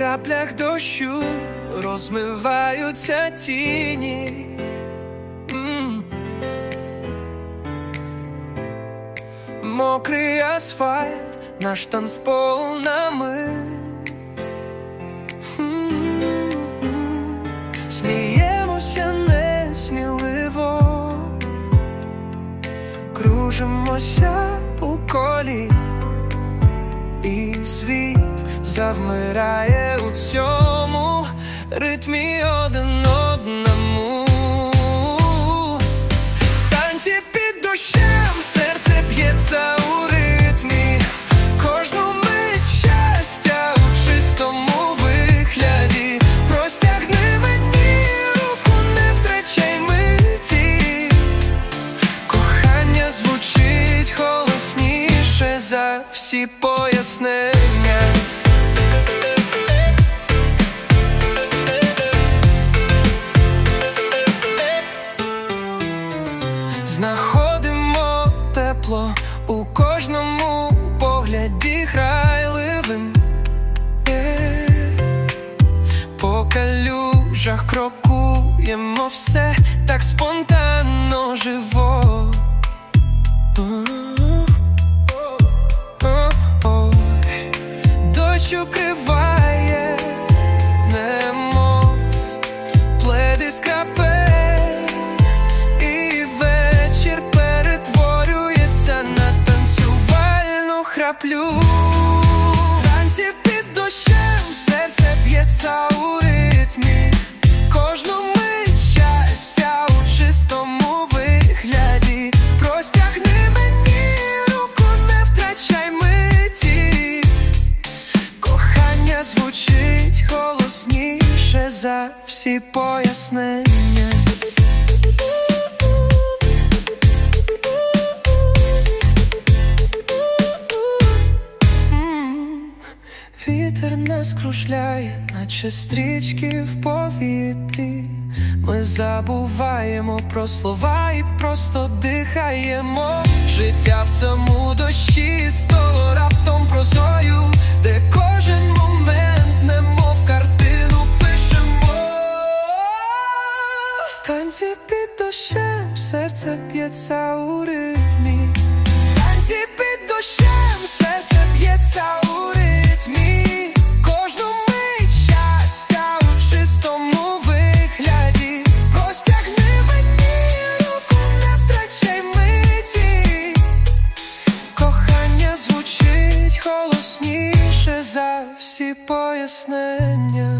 краплях дощу розмиваються тіні. М. Мокрий асфальт, наш танцпол на мить. М. Сміємося несміливо, кружимося у колі, і світ завмирає у цьому ритмі один одному. Танці під дощем, серце б'ється у ритмі, кожну мить щастя у чистому вигляді. Простягни мені руку, не втрачай миті. Кохання звучить голосніше за всі пояснення. Тепло у кожному погляді грайливим. Є. По калюжах крокуємо все так спонтанно живо. Дощ укриває, храплю. Танці під дощем, серце б'ється у ритмі, кожну мить щастя у чистому вигляді. Простягни мені руку, не втрачай миті. Кохання звучить голосніше за всі пояснення. Вітер нас кружляє, наче стрічки в повітрі. Ми забуваємо про слова і просто дихаємо. Життя в цьому дощі стало раптом прозою, де кожен момент, немов картину пишемо. Танці під дощем, серце б'ється у ритмі. За всі пояснення.